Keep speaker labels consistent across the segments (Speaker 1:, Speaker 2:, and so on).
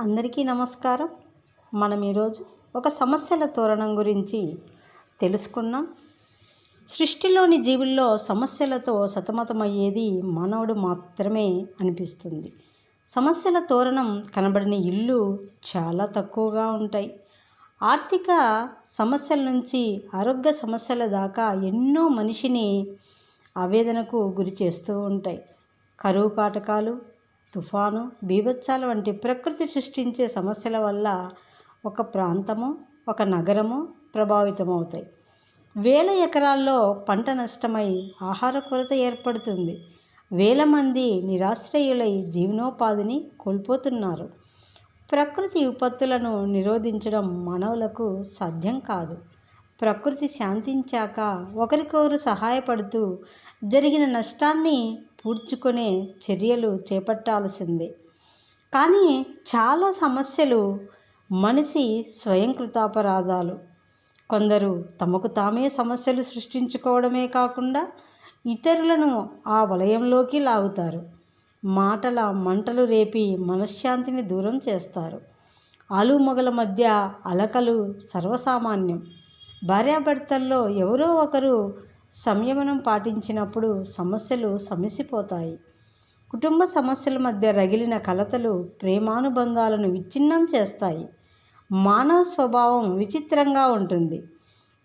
Speaker 1: అందరికీ నమస్కారం. మనం ఈరోజు ఒక సమస్యల తోరణం గురించి తెలుసుకున్నాం సృష్టిలోని జీవుల్లో సమస్యలతో సతమతమయ్యేది మానవుడు మాత్రమే అనిపిస్తుంది. సమస్యల తోరణం కనబడిన ఇల్లు చాలా తక్కువగా ఉంటాయి. ఆర్థిక సమస్యల నుంచి ఆరోగ్య సమస్యల దాకా ఎన్నో మనిషిని ఆవేదనకు గురి చేస్తూ ఉంటాయి. కరువు కాటకాలు తుఫాను బీభత్సాల వంటి ప్రకృతి సృష్టించే సమస్యల వల్ల ఒక ప్రాంతము ఒక నగరము ప్రభావితమవుతాయి. వేల ఎకరాల్లో పంట నష్టమై ఆహార కొరత ఏర్పడుతుంది. వేల మంది నిరాశ్రయులై జీవనోపాధిని కోల్పోతున్నారు. ప్రకృతి విపత్తులను నిరోధించడం మానవులకు సాధ్యం కాదు. ప్రకృతి శాంతించాక ఒకరికొకరు సహాయపడుతూ జరిగిన నష్టాన్ని పూడ్చుకునే చర్యలు చేపట్టాల్సిందే. కానీ చాలా సమస్యలు మనిషి స్వయంకృతాపరాధాలు. కొందరు తమకు తామే సమస్యలు సృష్టించుకోవడమే కాకుండా ఇతరులను ఆ వలయంలోకి లాగుతారు. మాటల మంటలు రేపి మనశ్శాంతిని దూరం చేస్తారు. ఆలుమొగల మధ్య అలకలు సర్వసామాన్యం. భార్యాభర్తల్లో ఎవరో ఒకరు సంయమనం పాటించినప్పుడు సమస్యలు సమసిపోతాయి. కుటుంబ సమస్యల మధ్య రగిలిన కలతలు ప్రేమానుబంధాలను విచ్ఛిన్నం చేస్తాయి. మానవ స్వభావం విచిత్రంగా ఉంటుంది.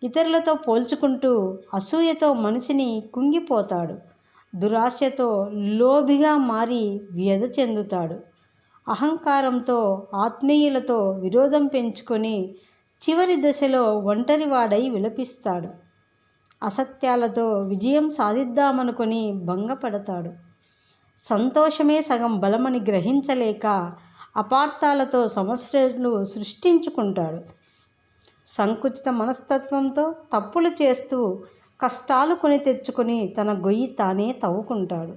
Speaker 1: ఇతరులతో పోల్చుకుంటూ అసూయతో మనిషిని కుంగిపోతాడు. దురాశతో లోభిగా మారి వ్యధ చెందుతాడు. అహంకారంతో ఆత్మీయులతో విరోధం పెంచుకొని చివరి దశలో ఒంటరివాడై విలపిస్తాడు. అసత్యాలతో విజయం సాధిద్దామనుకొని భంగపడతాడు. సంతోషమే సగం బలమని గ్రహించలేక అపార్థాలతో సమస్యలు సృష్టించుకుంటాడు. సంకుచిత మనస్తత్వంతో తప్పులు చేస్తూ కష్టాలు కొని తెచ్చుకొని తన గొయ్యి తానే తవ్వుకుంటాడు.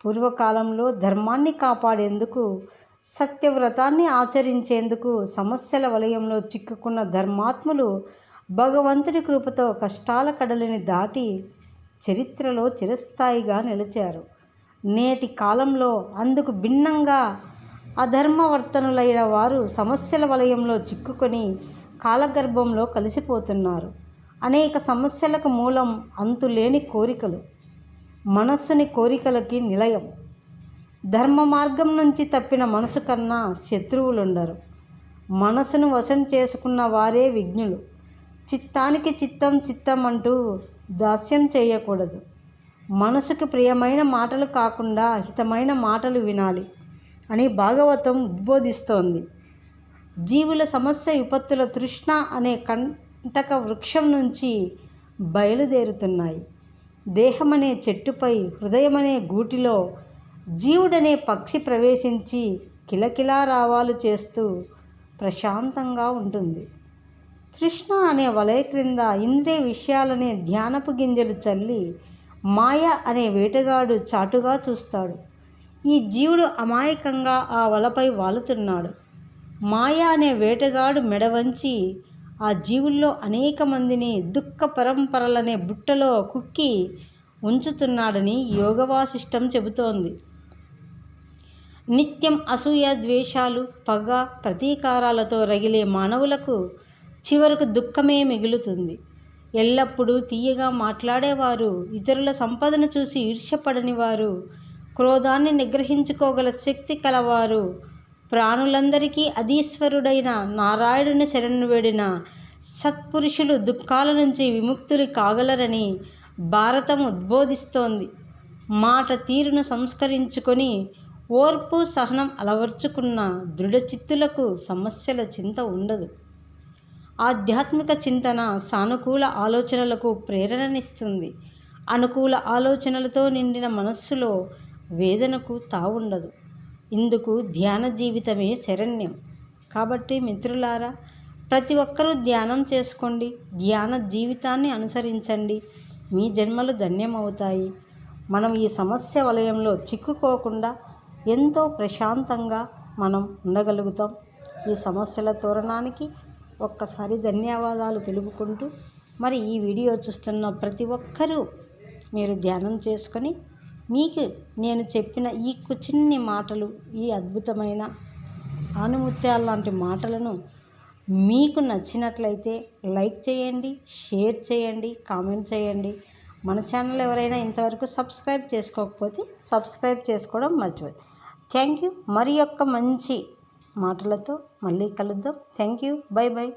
Speaker 1: పూర్వకాలంలో ధర్మాన్ని కాపాడేందుకు సత్యవ్రతాన్ని ఆచరించేందుకు సమస్యల వలయంలో చిక్కుకున్న ధర్మాత్ములు భగవంతుడి కృపతో కష్టాల కడలిని దాటి చరిత్రలో చిరస్థాయిగా నిలిచారు. నేటి కాలంలో అందుకు భిన్నంగా అధర్మవర్తనులైన వారు సమస్యల వలయంలో చిక్కుకొని కాలగర్భంలో కలిసిపోతున్నారు. అనేక సమస్యలకు మూలం అంతులేని కోరికలు. మనస్సుని కోరికలకి నిలయం. ధర్మ మార్గం నుంచి తప్పిన మనసు కన్నా శత్రువులుండరు. మనసును వశం చేసుకున్న వారే విఘ్నులు. చిత్తానికి చిత్తం చిత్తం అంటూ దాస్యం చేయకూడదు. మనసుకు ప్రియమైన మాటలు కాకుండా హితమైన మాటలు వినాలి అని భాగవతం ఉద్బోధిస్తోంది. జీవుల సమస్య విపత్తుల తృష్ణ అనే కంటక వృక్షం నుంచి బయలుదేరుతున్నాయి. దేహమనే చెట్టుపై హృదయమనే గూటిలో జీవుడనే పక్షి ప్రవేశించి కిలకిలా రావాలు చేస్తూ ప్రశాంతంగా ఉంటుంది. తృష్ణ అనే వలయ క్రింద ఇంద్రియ విషయాలనే ధ్యానపు గింజలు చల్లి మాయ అనే వేటగాడు చాటుగా చూస్తాడు. ఈ జీవుడు అమాయకంగా ఆ వలపై వాలుతున్నాడు. మాయ అనే వేటగాడు మెడవంచి ఆ జీవుల్లో అనేక మందిని దుఃఖ పరంపరలనే బుట్టలో కుక్కి ఉంచుతున్నాడని యోగవాసిష్టం చెబుతోంది. నిత్యం అసూయ ద్వేషాలు పగ ప్రతీకారాలతో రగిలే మానవులకు చివరకు దుఃఖమే మిగులుతుంది. ఎల్లప్పుడూ తీయగా మాట్లాడేవారు ఇతరుల సంపదను చూసి ఈర్ష్యపడని వారు క్రోధాన్ని నిగ్రహించుకోగల శక్తి కలవారు ప్రాణులందరికీ అధీశ్వరుడైన నారాయణుని శరణు వేడిన సత్పురుషులు దుఃఖాల నుంచి విముక్తులు కాగలరని భారతం ఉద్బోధిస్తోంది. మాట తీరును సంస్కరించుకొని ఓర్పు సహనం అలవర్చుకున్న దృఢచిత్తులకు సమస్యల చింత ఉండదు. ఆధ్యాత్మిక చింతన సానుకూల ఆలోచనలకు ప్రేరణనిస్తుంది. అనుకూల ఆలోచనలతో నిండిన మనస్సులో వేదనకు తావుండదు. ఇందుకు ధ్యాన జీవితమే శరణ్యం. కాబట్టి మిత్రులారా ప్రతి ఒక్కరూ ధ్యానం చేసుకోండి. ధ్యాన జీవితాన్ని అనుసరించండి. మీ జన్మలు ధన్యమవుతాయి. మనం ఈ సమస్య వలయంలో చిక్కుకోకుండా ఎంతో ప్రశాంతంగా మనం ఉండగలుగుతాం. ఈ సమస్యల తోరణానికి ఒక్కసారి ధన్యవాదాలు తెలుపుకుంటూ మరి ఈ వీడియో చూస్తున్న ప్రతి ఒక్కరూ మీరు ధ్యానం చేసుకొని మీకు నేను చెప్పిన ఈ చిన్ని మాటలు ఈ అద్భుతమైన ఆనుముత్యాల లాంటి మాటలను మీకు నచ్చినట్లయితే లైక్ చేయండి షేర్ చేయండి కామెంట్ చేయండి. మన ఛానల్ ఎవరైనా ఇంతవరకు సబ్స్క్రైబ్ చేసుకోకపోతే సబ్స్క్రైబ్ చేసుకోవడం మర్చిపోయి థ్యాంక్ యూ. మరి యొక్క మంచి మాటలతో మళ్ళీ కలుద్దాం. Thank you by by